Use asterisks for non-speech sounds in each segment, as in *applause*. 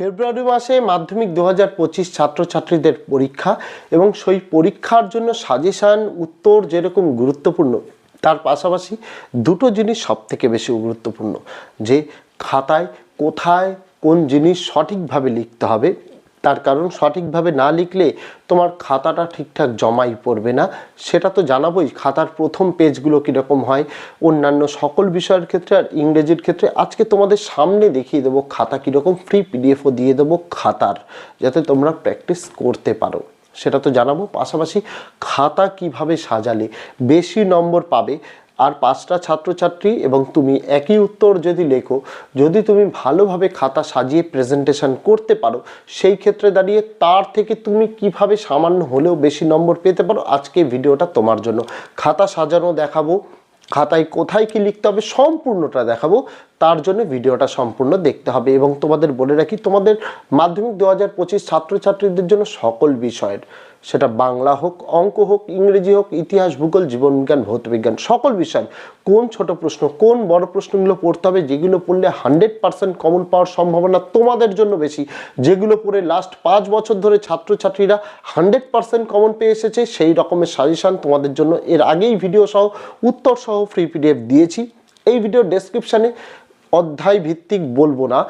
ফেব্রুয়ারি মাসে মাধ্যমিক দু হাজার পঁচিশ ছাত্রছাত্রীদের পরীক্ষা এবং সেই পরীক্ষার জন্য সাজেশান উত্তর যেরকম গুরুত্বপূর্ণ, তার পাশাপাশি দুটো জিনিস সব থেকে বেশি গুরুত্বপূর্ণ, যে খাতায় কোথায় কোন জিনিস সঠিকভাবে লিখতে হবে তার কারণ সঠিকভাবে না লিখলে তোমার খাতাটা ঠিকঠাক জমাই পড়বে না। সেটা তো জানাবোই, খাতার প্রথম পেজগুলো কীরকম হয়, অন্যান্য সকল বিষয়ের ক্ষেত্রে আর ইংরেজির ক্ষেত্রে। আজকে তোমাদের সামনে দেখিয়ে দেবো খাতা কীরকম ফ্রি পিডিএফও দিয়ে দেবো খাতার, যাতে তোমরা প্র্যাকটিস করতে পারো। সেটা তো জানাব। পাশাপাশি খাতা কীভাবে সাজালে, বেশি নম্বর পাবে আর পাঁচটা ছাত্রছাত্রী এবং তুমি একই উত্তর যদি লেখো, যদি তুমি ভালোভাবে খাতা সাজিয়ে প্রেজেন্টেশন করতে পারো, সেই ক্ষেত্রে দাঁড়িয়ে তার থেকে তুমি কীভাবে সামান্য হলেও বেশি নম্বর পেতে পারো, আজকে ভিডিওটা তোমার জন্য। খাতা সাজানো দেখাবো, খাতায় কোথায় কি লিখতে হবে সম্পূর্ণটা দেখাবো, তার জন্য ভিডিওটা সম্পূর্ণ দেখতে হবে। এবং তোমাদের বলে রাখি, তোমাদের মাধ্যমিক দু হাজার পঁচিশ ছাত্রছাত্রীদের জন্য সকল বিষয়ের সেটা বাংলা হোক, অঙ্ক হোক, ইংরেজি হোক, ইতিহাস, ভূগোল, জীবনবিজ্ঞান, ভৌতবিজ্ঞান, সকল বিষয়, কোন ছোট প্রশ্ন, কোন বড় প্রশ্নগুলো পড়তে হবে, যেগুলো পড়লে হান্ড্রেড পার্সেন্ট কমন পাওয়ার সম্ভাবনা তোমাদের জন্য বেশি, যেগুলো পড়ে লাস্ট পাঁচ বছর ধরে ছাত্রছাত্রীরা হান্ড্রেড পার্সেন্ট কমন পেয়ে এসেছে, সেই রকমের সাজেশান তোমাদের জন্য। এর আগেই ভিডিও সহ, উত্তর সহ ফ্রি পিডিএফ দিয়েছি। এই ভিডিও ডেসক্রিপশানে অধ্যায় ভিত্তিক বলব না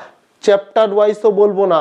চ্যাপ্টার ওয়াইজও বলব না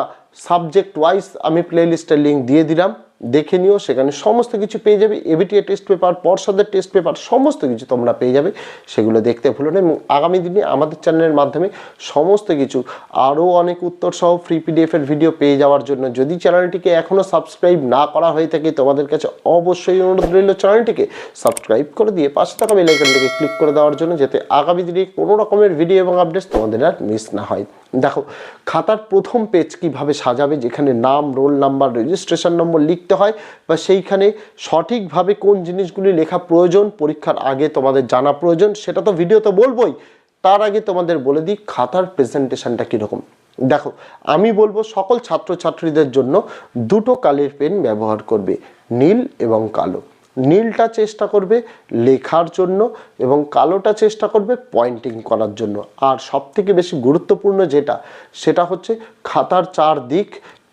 সাবজেক্ট ওয়াইজ আমি প্লেলিস্টের লিঙ্ক দিয়ে দিলাম। দেখে নিও, সেখানে সমস্ত কিছু পেয়ে যাবে। এবিটিএ টেস্ট পেপার পর্ষদের টেস্ট পেপার সমস্ত কিছু তোমরা পেয়ে যাবে। সেগুলো দেখতে ভুলো না এবং আগামী দিনে আমাদের চ্যানেলের মাধ্যমে সমস্ত কিছু, আরও অনেক উত্তর সহ ফ্রি পিডিএফের ভিডিও পেয়ে যাওয়ার জন্য যদি চ্যানেলটিকে এখনও সাবস্ক্রাইব না করা হয়ে থাকে, তোমাদের কাছে অবশ্যই অনুরোধ রইল চ্যানেলটিকে সাবস্ক্রাইব করে দিয়ে পাশে থাকা বেলাইকনটিকে ক্লিক করে দেওয়ার জন্য, যাতে আগামী দিনে কোনো রকমের ভিডিও এবং আপডেটস তোমাদের আর মিস না হয়। দেখো, খাতার প্রথম পেজ কীভাবে সাজাবে, যেখানে নাম রোল নাম্বার রেজিস্ট্রেশন নম্বর লিখতে হয় বা সেইখানে সঠিকভাবে কোন জিনিসগুলি লেখা প্রয়োজন, পরীক্ষার আগে তোমাদের জানা প্রয়োজন, সেটা তো ভিডিও তো বলবোই। তার আগে তোমাদের বলে দিই খাতার প্রেজেন্টেশনটা কীরকম। দেখো, আমি বলব সকল ছাত্রছাত্রীদের জন্য দুটো কালের পেন ব্যবহার করবে, নীল এবং কালো। নীলটা চেষ্টা করবে লেখার জন্য এবং কালোটা চেষ্টা করবে পয়েন্টিং করার জন্য। আর সব থেকে বেশি গুরুত্বপূর্ণ যেটা, সেটা হচ্ছে খাতার চার দিক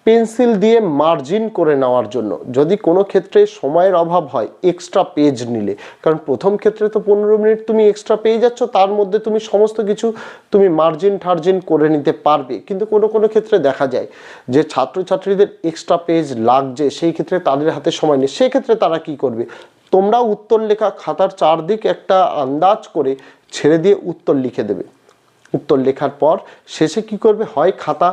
পেন্সিল দিয়ে মার্জিন করে নেওয়ার জন্য। যদি কোনো ক্ষেত্রে সময়ের অভাব হয় এক্সট্রা পেজ নিলে। কারণ প্রথম ক্ষেত্রে তো পনেরো মিনিট তুমি এক্সট্রা পেয়ে যাচ্ছ, তার মধ্যে তুমি সমস্ত কিছু তুমি মার্জিন টার্জিন করে নিতে পারবে। কিন্তু কোনো কোনো ক্ষেত্রে দেখা যায় যে ছাত্রছাত্রীদের এক্সট্রা পেজ লাগছে, সেই ক্ষেত্রে তাদের হাতে সময় নেই। সেক্ষেত্রে তারা কি করবে? তোমরা উত্তর লেখা খাতার চারদিক একটা আন্দাজ করে ছেড়ে দিয়ে উত্তর লিখে দেবে। উত্তর লেখার পর শেষে কি করবে? হয় খাতা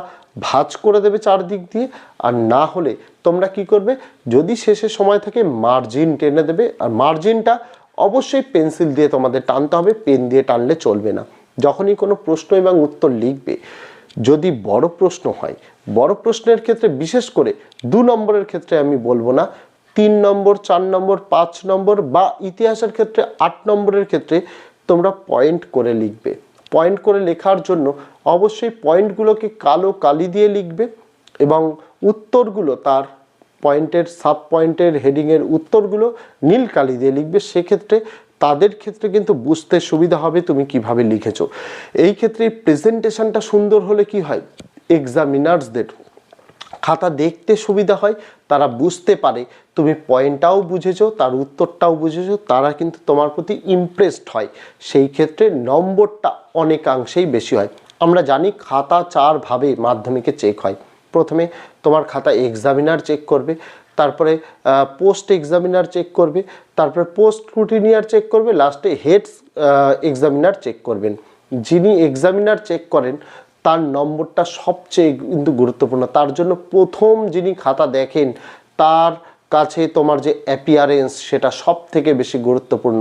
ভাঁজ করে দেবে চারদিক দিয়ে, আর না হলে তোমরা কি করবে? যদি শেষে সময় থাকে মার্জিন টেনে দেবে, আর মার্জিনটা অবশ্যই পেন্সিল দিয়ে তোমাদের টানতে হবে পেন দিয়ে টানলে চলবে না। যখনই কোনো প্রশ্ন এবং উত্তর লিখবে, যদি বড় প্রশ্ন হয়, বড় প্রশ্নের ক্ষেত্রে বিশেষ করে দু নম্বরের ক্ষেত্রে আমি বলব না, তিন নম্বর, চার নম্বর, পাঁচ নম্বর বা ইতিহাসের ক্ষেত্রে আট নম্বরের ক্ষেত্রে তোমরা পয়েন্ট করে লিখবে। পয়েন্ট করে লেখার জন্য অবশ্যই পয়েন্টগুলোকে কালো কালি দিয়ে লিখবে এবং উত্তরগুলো তার পয়েন্টের সাব পয়েন্টের হেডিংয়ের উত্তরগুলো নীল কালি দিয়ে লিখবে। সেক্ষেত্রে তাদের ক্ষেত্রে কিন্তু বুঝতে সুবিধা হবে তুমি কীভাবে লিখেছো। এই ক্ষেত্রে প্রেজেন্টেশনটা সুন্দর হলে কি হয়? এক্সামিনার্সদের খাতা দেখতে সুবিধা হয়, তারা বুঝতে পারে। তুমি পয়েন্টটাও বুঝেছ, তার উত্তরটাও বুঝেছ, তারা কিন্তু তোমার প্রতি ইমপ্রেসড হয়। সেই ক্ষেত্রে নম্বরটা অনেকাংশেই বেশি হয়। আমরা জানি খাতা চারভাবে মাধ্যমিকে চেক হয়। প্রথমে তোমার খাতা এক্সামিনার চেক করবে, তারপরে পোস্ট এক্সামিনার চেক করবে, তারপরে পোস্ট স্ক্রুটিনিয়ার চেক করবে লাস্টে হেডস এক্সামিনার চেক করবেন। যিনি এক্সামিনার চেক করেন তার নম্বরটা সবচেয়ে কিন্তু গুরুত্বপূর্ণ। তার জন্য প্রথম যিনি খাতা দেখেন, তার কাছে তোমার যে অ্যাপিয়ারেন্স সেটা সব থেকে বেশি গুরুত্বপূর্ণ।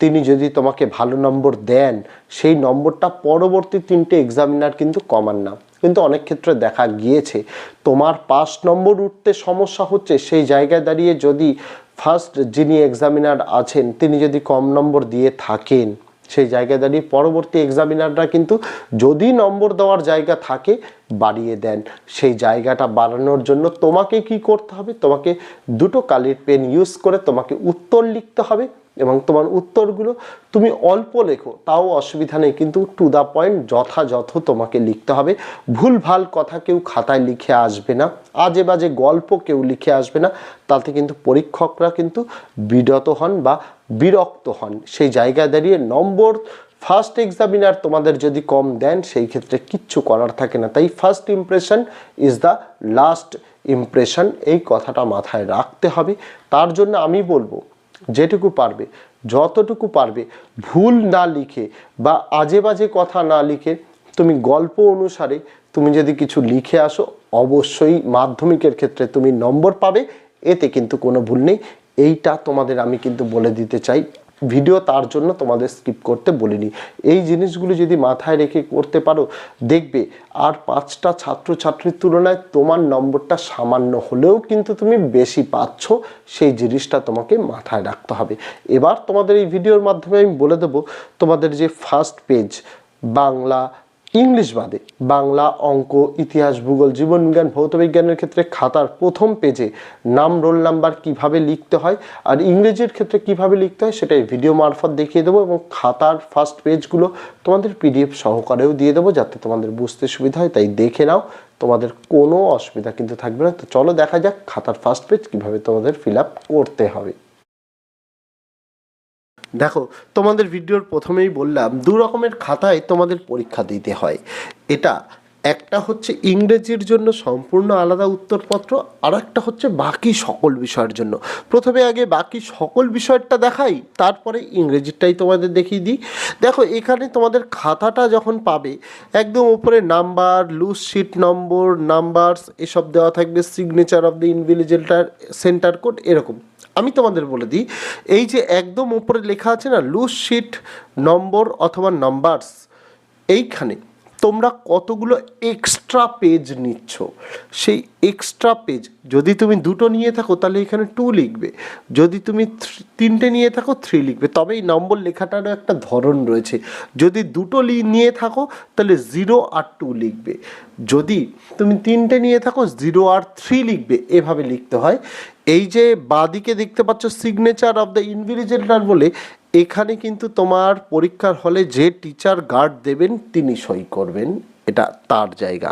তিনি যদি তোমাকে ভালো নম্বর দেন, সেই নম্বরটা পরবর্তী তিনটে এক্সামিনার কিন্তু কমান না। কিন্তু অনেক ক্ষেত্রে দেখা গিয়েছে, তোমার পাঁচ নম্বর উঠতে সমস্যা হচ্ছে, সেই জায়গায় দাঁড়িয়ে যদি ফার্স্ট যিনি এক্সামিনার আছেন, তিনি যদি কম নম্বর দিয়ে থাকেন সেই জায়গায় দাঁড়িয়ে পরবর্তী এক্সামিনাররা কিন্তু যদি নম্বর দেওয়ার জায়গা থাকে, বাড়িয়ে দেন। সেই জায়গাটা বাড়ানোর জন্য তোমাকে কি করতে হবে? তোমাকে দুটো কালির পেন ইউজ করে তোমাকে উত্তর লিখতে হবে। এবং তোমার উত্তরগুলো তুমি অল্প লেখো, তাও অসুবিধা নেই, কিন্তু টু দ্য পয়েন্ট যথাযথ তোমাকে লিখতে হবে। ভুলভাল কথা কেউ খাতায় লিখে আসবে না, আজে বাজে গল্প কেউ লিখে আসবে না, তাতে কিন্তু পরীক্ষকরা কিন্তু বিরত হন বা বিরক্ত হন। সেই জায়গায় দাঁড়িয়ে নম্বর ফার্স্ট এক্সামিনার তোমাদের যদি কম দেন, সেই ক্ষেত্রে কিচ্ছু করার থাকে না। তাই first impression is the last impression এই কথাটা মাথায় রাখতে হবে। তার জন্য আমি বলব যেটুকু পারবে, যতটুকু পারবে, ভুল না লিখে বা আজে বাজে কথা না লিখে তুমি গল্প অনুসারে তুমি যদি কিছু লিখে আসো, অবশ্যই মাধ্যমিকের ক্ষেত্রে তুমি নম্বর পাবে। এতে কিন্তু কোনো ভুল নেই। এইটা তোমাদের আমি কিন্তু বলে দিতে চাই। ভিডিও তার জন্য তোমাদের স্কিপ করতে বলিনি। এই জিনিসগুলো যদি মাথায় রেখে করতে পারো, দেখবে আর পাঁচটা ছাত্রছাত্রীর তুলনায় তোমার নম্বরটা সামান্য হলেও কিন্তু তুমি বেশি পাচ্ছ, সেই জিনিসটা তোমাকে মাথায় রাখতে হবে। এবার তোমাদের এই ভিডিওর মাধ্যমে আমি বলে দেবো, তোমাদের যে ফার্স্ট পেজ বাংলা ইংলিশ বাদে বাংলা, অঙ্ক, ইতিহাস, ভূগোল, জীবনবিজ্ঞান, ভৌতবিজ্ঞানের ক্ষেত্রে খাতার প্রথম পেজে নাম, রোল নাম্বার কীভাবে লিখতে হয় আর ইংরেজির ক্ষেত্রে কীভাবে লিখতে হয় সেটাই ভিডিও মারফত দেখিয়ে দেবো এবং খাতার ফার্স্ট পেজগুলো তোমাদের পিডিএফ সহকারেও দিয়ে দেবো যাতে তোমাদের বুঝতে সুবিধা হয়। তাই দেখে নাও, তোমাদের কোনো অসুবিধা কিন্তু থাকবে না। তো চলো দেখা যাক খাতার ফার্স্ট পেজ কীভাবে তোমাদের ফিল করতে হবে। দেখো, তোমাদের ভিডিওর প্রথমেই বললাম, দু রকমের খাতায় তোমাদের পরীক্ষা দিতে হয়। এটা একটা হচ্ছে ইংরেজির জন্য সম্পূর্ণ আলাদা উত্তরপত্র আর একটা হচ্ছে বাকি সকল বিষয়ের জন্য। প্রথমে আগে বাকি সকল বিষয়টা দেখাই, তারপরে ইংরেজিটাই তোমাদের দেখিয়ে দিই। দেখো, এখানে তোমাদের খাতাটা যখন পাবে, একদম উপরে নাম্বার লুজ শিট নম্বর নাম্বারস এসব দেওয়া থাকবে signature of the invigilator centre code এরকম। আমি তোমাদের বলে দিই, এই যে একদম উপরে লেখা আছে না লুজ শিট নম্বর অথবা নাম্বারস এইখানে তোমরা কতগুলো এক্সট্রা পেজ নিচ্ছ? সেই এক্সট্রা পেজ যদি তুমি দুটো নিয়ে থাকো, তাহলে এখানে টু লিখবে। যদি তুমি তিনটে নিয়ে থাকো থ্রি লিখবে। তবে এই নম্বর লেখাটারও একটা ধরন রয়েছে। যদি দুটো নিয়ে থাকো, তাহলে জিরো আর টু লিখবে। যদি তুমি তিনটে নিয়ে থাকো জিরো আর থ্রি লিখবে। এভাবে লিখতে হয়। এই যে বাদিকে দেখতে পাচ্ছ সিগনেচার অফ দ্য ইনভিজিলেটার বলে এখানে কিন্তু তোমার পরীক্ষার হলে যে টিচার গার্ড দেবেন, তিনি সই করবেন। এটা তার জায়গা।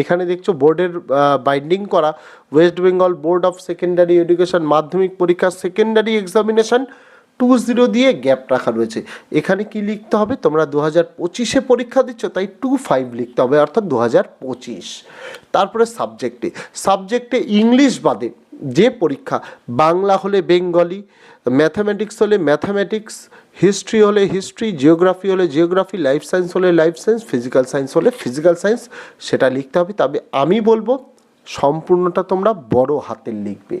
এখানে দেখছ বোর্ডের বাইন্ডিং করা। West Bengal board of secondary education মাধ্যমিক পরীক্ষা সেকেন্ডারি এক্সামিনেশন টু জিরো দিয়ে গ্যাপ রাখা রয়েছে। এখানে কি লিখতে হবে? তোমরা দু হাজার পঁচিশে পরীক্ষা দিচ্ছ, তাই টু ফাইভ লিখতে হবে, অর্থাৎ দু হাজার পঁচিশ। তারপরে সাবজেক্টে সাবজেক্টে ইংলিশ বাদে যে পরীক্ষা, বাংলা হলে বেঙ্গলি ম্যাথামেটিক্স হলে ম্যাথামেটিক্স হিস্ট্রি হলে হিস্ট্রি জিওগ্রাফি হলে জিওগ্রাফি লাইফ সায়েন্স হলে লাইফ সায়েন্স ফিজিক্যাল সায়েন্স হলে ফিজিক্যাল সায়েন্স সেটা লিখতে হবে। তবে আমি বলব, সম্পূর্ণটা তোমরা বড় হাতের লিখবে।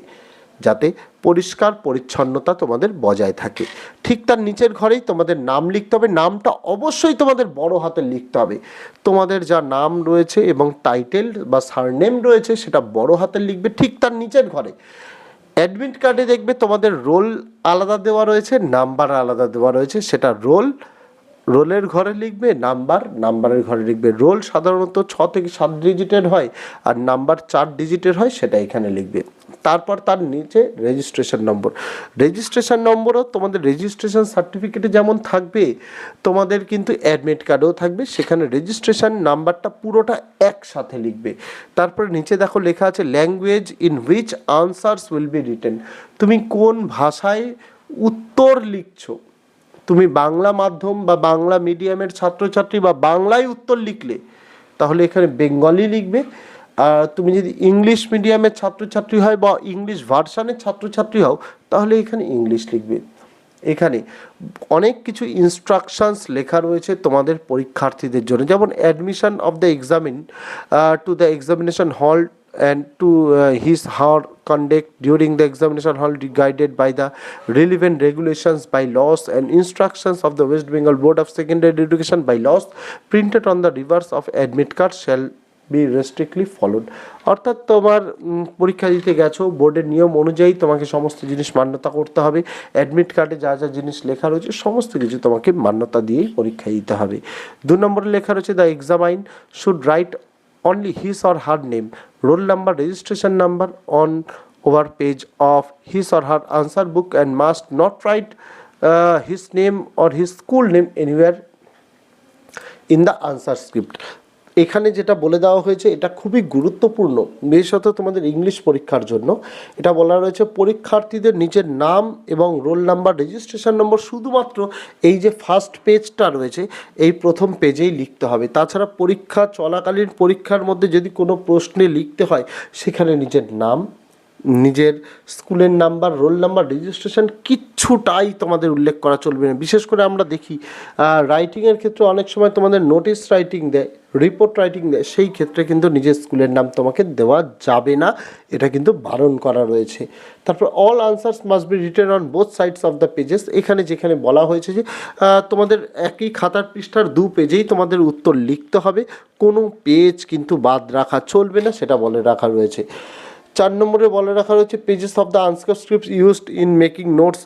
যাতে পরিষ্কার পরিচ্ছন্নতা তোমাদের বজায় থাকে। ঠিক তার নিচের ঘরেই তোমাদের নাম লিখতে হবে। নামটা অবশ্যই তোমাদের বড় হাতে লিখতে হবে। তোমাদের যা নাম রয়েছে এবং টাইটেল বা সারনেম রয়েছে সেটা বড় হাতের লিখবে ঠিক তার নিচের ঘরে। অ্যাডমিট কার্ডে দেখবে তোমাদের রোল আলাদা দেওয়া রয়েছে নাম্বার আলাদা দেওয়া রয়েছে, সেটা রোল রোলের ঘরে লিখবে নাম্বার, নাম্বারের ঘরে লিখবে রোল সাধারণত ছ থেকে সাত ডিজিটের হয় আর নাম্বার চার ডিজিটের হয় সেটা এখানে লিখবে। তারপর তার নিচে রেজিস্ট্রেশন নম্বর রেজিস্ট্রেশন নম্বরও তোমাদের রেজিস্ট্রেশন সার্টিফিকেটে যেমন থাকবে, তোমাদের কিন্তু অ্যাডমিট কার্ডেও থাকবে। সেখানে রেজিস্ট্রেশন নাম্বারটা পুরোটা একসাথে লিখবে। তারপরে নিচে দেখো লেখা আছে language in which answers will be written তুমি কোন ভাষায় উত্তর লিখছো? তুমি বাংলা মাধ্যম বা বাংলা মিডিয়ামের ছাত্রছাত্রী বা বাংলায় উত্তর লিখলে, তাহলে এখানে বেঙ্গলি লিখবে। আর তুমি যদি ইংলিশ মিডিয়ামের ছাত্রছাত্রী হয় বা ইংলিশ ভার্সানের ছাত্রছাত্রী হও, তাহলে এখানে ইংলিশ লিখবে। এখানে অনেক কিছু ইনস্ট্রাকশনস লেখা রয়েছে তোমাদের পরীক্ষার্থীদের জন্য। যেমন admission of the examinee to the examination hall and to uh, his her conduct during the examination hall guided by the relevant regulations by laws and instructions of the West Bengal Board of Secondary Education by laws printed on the reverse of admit card shall be restrictly followed অর্থাৎ তোমার পরীক্ষা দিতে গেছো বোর্ডের নিয়ম অনুযায়ী তোমাকে সমস্ত জিনিস মান্যতা করতে হবে অ্যাডমিট কার্ডে যা যা জিনিস লেখা রয়েছে সমস্ত কিছু তোমাকে মান্যতা দিয়েই পরীক্ষা দিতে হবে দু নম্বরে লেখা রয়েছে the examinee should write only his or her name, roll number, registration number on over page of his or her answer book and must not write uh, his name or his school name anywhere in the answer script. এখানে যেটা বলে দেওয়া হয়েছে, এটা খুবই গুরুত্বপূর্ণ। বিশেষত তোমাদের ইংলিশ পরীক্ষার জন্য। এটা বলা রয়েছে, পরীক্ষার্থীদের নিজের নাম এবং রোল নাম্বার রেজিস্ট্রেশন নম্বর শুধুমাত্র এই যে ফার্স্ট পেজটা রয়েছে, এই প্রথম পেজেই লিখতে হবে। তাছাড়া পরীক্ষা চলাকালীন পরীক্ষার মধ্যে যদি কোনো প্রশ্নে লিখতে হয়, সেখানে নিজের নাম নিজের স্কুলের নাম্বার, রোল নাম্বার রেজিস্ট্রেশন কিচ্ছুটাই তোমাদের উল্লেখ করা চলবে না। বিশেষ করে আমরা দেখি রাইটিংয়ের ক্ষেত্রে অনেক সময় তোমাদের নোটিশ রাইটিং দেয় রিপোর্ট রাইটিং দেয়, সেই ক্ষেত্রে কিন্তু নিজের স্কুলের নাম তোমাকে দেওয়া যাবে না। এটা কিন্তু বারণ করা রয়েছে। তারপর all answers must be written on both sides of the pages এখানে যেখানে বলা হয়েছে যে তোমাদের একই খাতার পৃষ্ঠার দু পেজেই তোমাদের উত্তর লিখতে হবে। কোনো পেজ কিন্তু বাদ রাখা চলবে না, সেটা বলে রাখা রয়েছে। চার নম্বরে বলে রাখা রয়েছে pages of the answer script used in making notes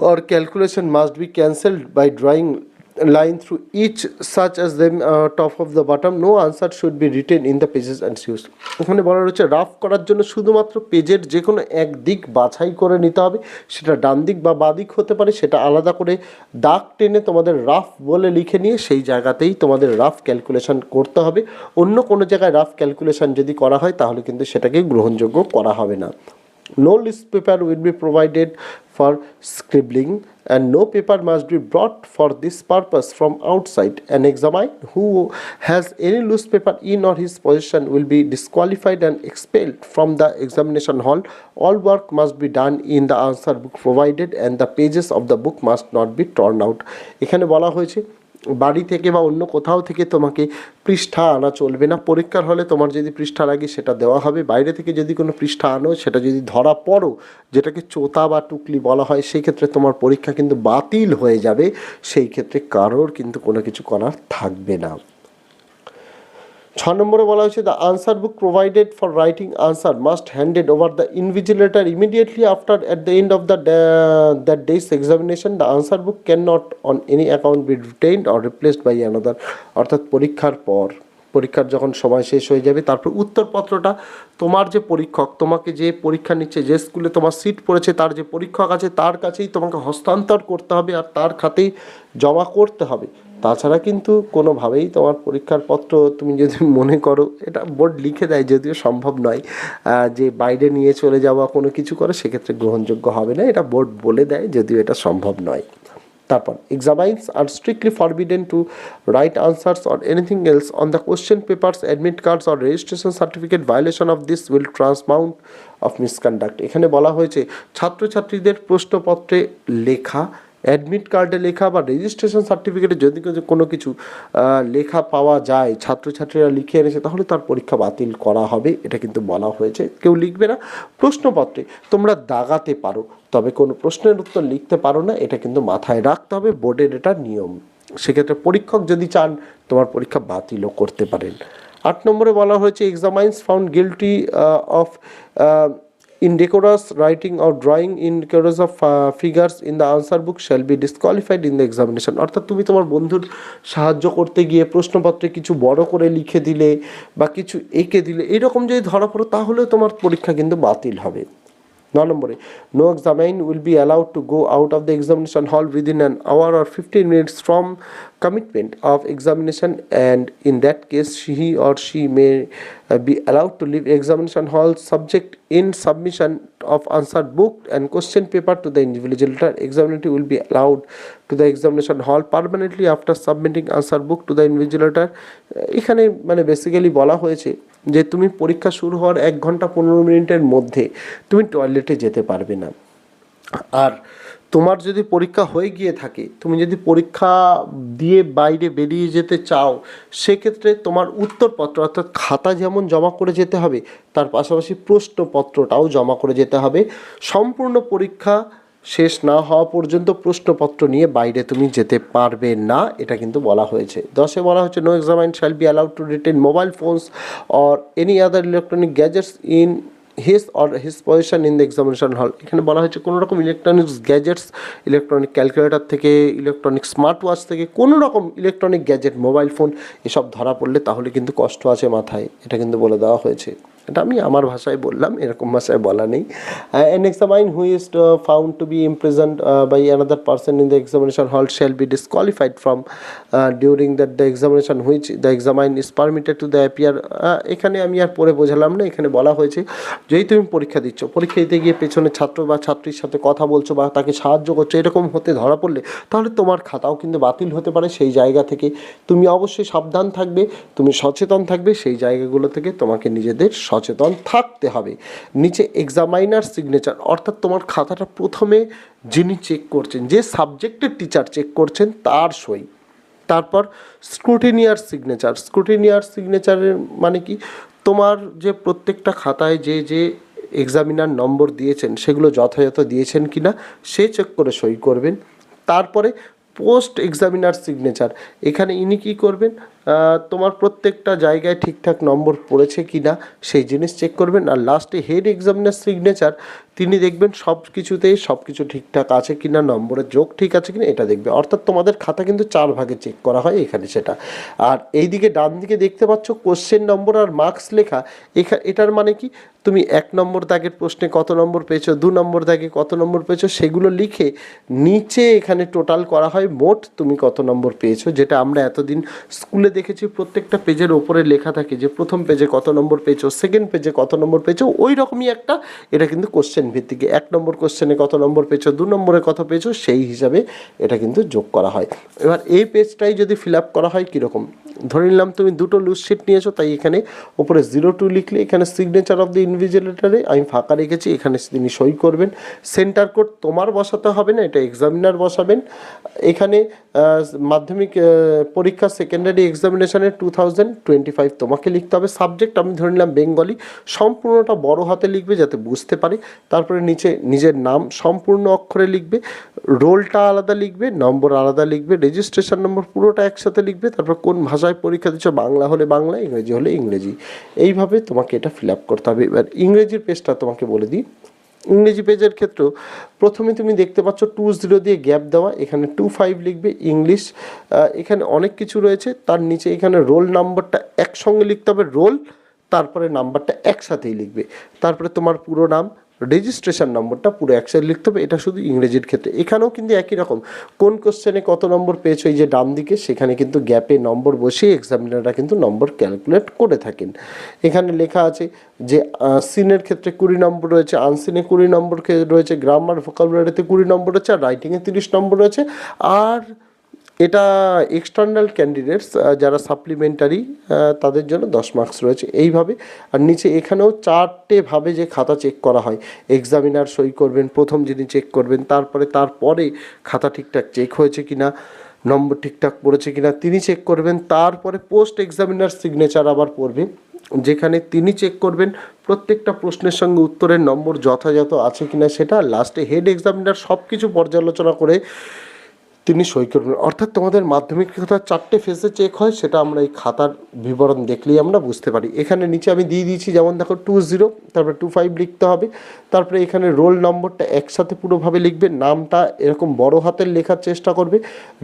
or calculation must be cancelled by drawing line through each such as them uh, top of the bottom. No answer should be written in the pages and used ওখানে বলা রয়েছে rough করার জন্য শুধুমাত্র পেজের যে কোনো এক দিক বাছাই করে নিতে হবে। সেটা ডান দিক বা বাঁ দিক হতে পারে সেটা আলাদা করে দাগ টেনে তোমাদের রাফ বলে লিখে নিয়ে সেই জায়গাতেই তোমাদের রাফ ক্যালকুলেশন করতে হবে। অন্য কোনো জায়গায় রাফ ক্যালকুলেশন যদি করা হয় তাহলে কিন্তু সেটাকে গ্রহণযোগ্য করা হবে না। No list paper will be provided for scribbling and no paper must be brought for this purpose from outside. An examiner who has any loose paper in or his possession will be disqualified and expelled from the examination hall. All work must be done in the answer book provided and the pages of the book must not be torn out. এখানে বলা হয়েছে বাড়ি থেকে বা অন্য কোথাও থেকে তোমাকে পৃষ্ঠা আনা চলবে না। পরীক্ষার হলে তোমার যদি পৃষ্ঠা লাগে সেটা দেওয়া হবে। বাইরে থেকে যদি কোনো পৃষ্ঠা আনো, সেটা যদি ধরা পড়ো, যেটাকে চোতা বা টুকলি বলা হয় সেই ক্ষেত্রে তোমার পরীক্ষা কিন্তু বাতিল হয়ে যাবে। সেই ক্ষেত্রে কারোর কিন্তু কোনো কিছু করার থাকবে না। ছ নম্বরে বলা হয়েছে the answer book provided for writing answer must handed over the invigilator immediately after at the end of the that day's examination the answer book can not on any account be retained or replaced by another অর্থাৎ পরীক্ষার পর, পরীক্ষার যখন সময় শেষ হয়ে যাবে, তারপর উত্তরপত্রটা তোমার যে পরীক্ষক, তোমাকে যে পরীক্ষা নিচ্ছে, যে স্কুলে তোমার সিট পড়েছে, তার যে পরীক্ষক আছে, তার কাছেই তোমাকে হস্তান্তর করতে হবে আর তার খাতেই জমা করতে হবে। তাছাড়া কিন্তু কোনোভাবেই তোমার পরীক্ষার পত্র তুমি যদি *laughs* মনে করো, এটা বোর্ড লিখে দেয় যদিও সম্ভব নয় যে বাইরে নিয়ে চলে যাওয়া কোনো কিছু করে, সেক্ষেত্রে গ্রহণযোগ্য হবে না, এটা বোর্ড বলে দেয়, যদিও এটা সম্ভব নয়। তারপর examinees are strictly forbidden to write answers or anything else on the question papers admit cards or registration certificate violation of this will tantamount of misconduct এখানে বলা হয়েছে, ছাত্রছাত্রীদের প্রশ্নপত্রে লেখা অ্যাডমিট কার্ডে লেখা বা রেজিস্ট্রেশন সার্টিফিকেটে যদি কোনো কিছু লেখা পাওয়া যায়, ছাত্রছাত্রীরা লিখে এনেছে, তাহলে তার পরীক্ষা বাতিল করা হবে। এটা কিন্তু বলা হয়েছে। কেউ লিখবে না। প্রশ্নপত্রে তোমরা দাগাতে পারো, তবে কোনো প্রশ্নের উত্তর লিখতে পারো না। এটা কিন্তু মাথায় রাখতে হবে। বোর্ডের এটা নিয়ম। সেক্ষেত্রে পরীক্ষক যদি চান, তোমার পরীক্ষা বাতিলও করতে পারেন। আট নম্বরে বলা হয়েছে examinees found guilty of indecorous writing or drawing indecorous of uh, figures in the answer book shall be disqualified in the examination. অর্থাৎ তুমি তোমার বন্ধুর সাহায্য করতে গিয়ে প্রশ্নপত্রে কিছু বড় করে লিখে দিলে বা কিছু এঁকে দিলে এরকম যদি ধরা পড়ো তাহলেও তোমার পরীক্ষা কিন্তু বাতিল হবে। ন নম্বরে no examinee will be allowed to go out of the examination hall within an hour or fifteen minutes from commitment of examination and in that case he or she may uh, be allowed to leave examination hall subject in submission of answer book and question paper to the invigilator examination will be allowed to the examination hall permanently after submitting answer book to the invigilator এখানে মানে basically বলা হয়েছে যে তুমি পরীক্ষা শুরু হওয়ার এক ঘণ্টা পনেরো মিনিটের মধ্যে তুমি টয়লেটে যেতে পারবে না আর তোমার যদি পরীক্ষা হয়ে গিয়ে থাকে, তুমি যদি পরীক্ষা দিয়ে বাইরে বেরিয়ে যেতে চাও, সেক্ষেত্রে তোমার উত্তরপত্র অর্থাৎ খাতা যেমন জমা করে যেতে হবে, তার পাশাপাশি প্রশ্নপত্রটাও জমা করে যেতে হবে। সম্পূর্ণ পরীক্ষা শেষ না হওয়া পর্যন্ত প্রশ্নপত্র নিয়ে বাইরে তুমি যেতে পারবে না, এটা কিন্তু বলা হয়েছে। দশে বলা হচ্ছে no examinee shall be allowed to retain mobile phones or any other electronic gadgets in his or his position in the examination hall এখানে বলা হয়েছে কোনো রকম ইলেকট্রনিক্স গ্যাজেটস ইলেকট্রনিক ক্যালকুলেটর থেকে ইলেকট্রনিক স্মার্ট ওয়াচ থেকে, কোনো রকম ইলেকট্রনিক গ্যাজেট মোবাইল ফোন এসব ধরা পড়লে তাহলে কিন্তু কষ্ট আছে মাথায়। এটা কিন্তু বলে দেওয়া হয়েছে। এটা আমি আমার ভাষায় বললাম, এরকম ভাষায় বলা নেই। An examinee who is found to be impersonated by another person in the examination hall shall be disqualified from during that the examination which the examinee is permitted to the appear এখানে আমি আর পরে বোঝালাম না, এখানে বলা হয়েছে যেই তুমি পরীক্ষা দিচ্ছ। পরীক্ষা দিতে গিয়ে পেছনে ছাত্র বা ছাত্রীর সাথে কথা বলছো বা তাকে সাহায্য করছ, এরকম হতে ধরা পড়লে তাহলে তোমার খাতাও কিন্তু বাতিল হতে পারে সেই জায়গা থেকে। তুমি অবশ্যই সাবধান থাকবে, তুমি সচেতন থাকবে সেই জায়গাগুলো থেকে তোমাকে নিজেদের সচেতন থাকতে হবে। নিচে এক্সামাইনার সিগনেচার অর্থাৎ তোমার খাতাটা প্রথমে যিনি চেক করছেন, যে সাবজেক্টের টিচার চেক করছেন, তার সই। তারপর স্ক্রুটিনিয়ার সিগনেচার স্ক্রুটিনিয়ার সিগনেচারের মানে কি? তোমার যে প্রত্যেকটা খাতায় যে যে এক্সামিনার নম্বর দিয়েছেন, সেগুলো যথাযথ দিয়েছেন কি না সে চেক করে সই করবেন। তারপরে পোস্ট এক্সামিনার সিগনেচার এখানে ইনি কী করবেন? তোমার প্রত্যেকটা জায়গায় ঠিকঠাক নম্বর পড়েছে কি না সেই জিনিস চেক করবেন। আর লাস্টে হেড এক্সামিনার সিগনেচার তিনি দেখবেন সব কিছুতেই সব কিছু ঠিকঠাক আছে কি না নম্বরের যোগ ঠিক আছে কি না এটা দেখবে। অর্থাৎ তোমাদের খাতা কিন্তু চার ভাগে চেক করা হয় এখানে সেটা। আর এইদিকে ডান দিকে দেখতে পাচ্ছ কোশ্চেন নম্বর আর মার্কস লেখা। এখা, এটার মানে কি? তুমি এক নম্বর দাগের প্রশ্নে কত নম্বর পেয়েছ, দু নম্বর দাগে কত নম্বর পেয়েছ, সেগুলো লিখে নিচে এখানে টোটাল করা হয় মোট তুমি কত নম্বর পেয়েছ, যেটা আমরা এতদিন স্কুলে দেখেছি প্রত্যেকটা পেজের ওপরে লেখা থাকে যে প্রথম পেজে কত নম্বর পেয়েছ সেকেন্ড পেজে কত নম্বর পেয়েছ, ওই রকমই একটা, এটা কিন্তু কোশ্চেন ভিত্তিক এক নম্বর কোশ্চেনে কত নম্বর পেয়েছ, দু নম্বরে কত পেয়েছ, সেই হিসাবে এটা কিন্তু যোগ করা হয়। এবার এই পেজটাই যদি ফিল আপ করা হয় কীরকম? ধরে নিলাম তুমি দুটো লুজ শিট নিয়েছো, তাই এখানে ওপরে জিরো টু লিখলে এখানে সিগনেচার অফ দ্য ইনভিজিলেটারে আমি ফাঁকা রেখেছি, এখানে তিনি সই করবেন। সেন্টার কোড তোমার বসাতে হবে না, এটা এক্সামিনার বসাবেন। এখানে মাধ্যমিক পরীক্ষা সেকেন্ডারি এক্সামিনেশানে টু থাউজেন্ড টোয়েন্টি ফাইভ তোমাকে লিখতে হবে। সাবজেক্ট আমি ধরে নিলাম বেঙ্গলি সম্পূর্ণটা বড় হাতে লিখবে যাতে বুঝতে পারে। তারপরে নিচে নিজের নাম সম্পূর্ণ অক্ষরে লিখবে, রোলটা আলাদা লিখবে, নম্বর আলাদা লিখবে রেজিস্ট্রেশন নম্বর পুরোটা একসাথে লিখবে, তারপর কোন ভাষায় পরীক্ষা দিচ্ছ, বাংলা হলে বাংলা, ইংরেজি হলে ইংরেজি। এইভাবে তোমাকে এটা ফিল আপ করতে হবে। এবার ইংরেজির পেজটা তোমাকে বলে দিই। ইংরেজি পেজের ক্ষেত্রেও প্রথমে তুমি দেখতে পাচ্ছ টু জিরো দিয়ে গ্যাপ দেওয়া, এখানে টু ফাইভ লিখবে ইংলিশ এখানে অনেক কিছু রয়েছে, তার নিচে এখানে রোল নাম্বারটা একসঙ্গে লিখতে হবে রোল তারপরে নাম্বারটা একসাথেই লিখবে। তারপরে তোমার পুরো নাম রেজিস্ট্রেশন নম্বরটা পুরো একসাথে লিখতে হবে, এটা শুধু ইংরেজির ক্ষেত্রে। এখানেও কিন্তু একই রকম। কোন কোশ্চেনে কত নম্বর পেয়েছ, এই যে ডান দিকে, সেখানে কিন্তু গ্যাপে নম্বর বসিয়ে এক্সামিনাররা কিন্তু নম্বর ক্যালকুলেট করে থাকেন। এখানে লেখা আছে যে সিনের ক্ষেত্রে কুড়ি নম্বর রয়েছে আনসিনে কুড়ি নম্বর রয়েছে গ্রামার ভোকাবুলারিতে কুড়ি নম্বর রয়েছে, আর রাইটিংয়ে তিরিশ নম্বর রয়েছে, আর এটা এক্সটার্নাল ক্যান্ডিডেটস যারা সাপ্লিমেন্টারি তাদের জন্য দশ মার্কস রয়েছে এইভাবে। আর নিচে এখানেও চারটে ভাবে যে খাতা চেক করা হয়। এক্সামিনার সই করবেন, প্রথম যিনি চেক করবেন, তারপরে তারপরে খাতা ঠিকঠাক চেক হয়েছে কি না নম্বর ঠিকঠাক পড়েছে কিনা, তিনি চেক করবেন, তারপরে পোস্ট এক্সামিনার সিগনেচার আবার পড়বে যেখানে তিনি চেক করবেন, প্রত্যেকটা প্রশ্নের সঙ্গে উত্তরের নম্বর যথাযথ আছে কিনা সেটা লাস্টে হেড এক্সামিনার সব কিছু পর্যালোচনা করে তিনি সই করবেন। অর্থাৎ তোমাদের মাধ্যমিক কথা চারটে ফেজে চেক হয়, সেটা আমরা এই খাতার বিবরণ দেখলেই আমরা বুঝতে পারি। এখানে নিচে আমি দিয়ে দিয়েছি, যেমন দেখো টু জিরো তারপরে টু ফাইভ লিখতে হবে। তারপরে এখানে রোল নম্বরটা একসাথে পুরোভাবে লিখবে, নামটা এরকম বড় হাতের লেখার চেষ্টা করবে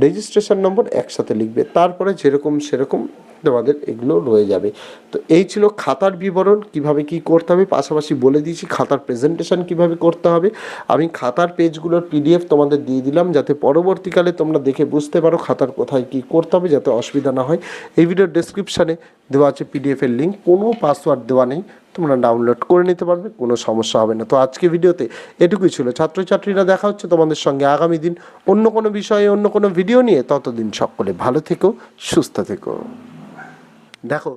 রেজিস্ট্রেশন নম্বর একসাথে লিখবে। তারপরে যেরকম সেরকম তোমাদের এগুলো রয়ে যাবে। তো এই ছিল খাতার বিবরণ, কীভাবে কি করতে হবে, পাশাপাশি বলে দিয়েছি খাতার প্রেজেন্টেশন কীভাবে করতে হবে। আমি খাতার পেজগুলোর পিডিএফ তোমাদের দিয়ে দিলাম, যাতে পরবর্তীকালে তোমরা দেখে বুঝতে পারো খাতার কোথায় কি করতে হবে, যাতে অসুবিধা না হয়। এই ভিডিওর ডেসক্রিপশানে দেওয়া আছে পিডিএফের লিঙ্ক কোনো পাসওয়ার্ড দেওয়া নেই, তোমরা ডাউনলোড করে নিতে পারবে, কোনো সমস্যা হবে না। তো আজকে ভিডিওতে এটুকুই ছিল, ছাত্রছাত্রীরা দেখা হচ্ছে তোমাদের সঙ্গে আগামী দিন অন্য কোনো বিষয়ে, অন্য কোনো ভিডিও নিয়ে। ততদিন সকলে ভালো থেকো, সুস্থ থেকো। দেখো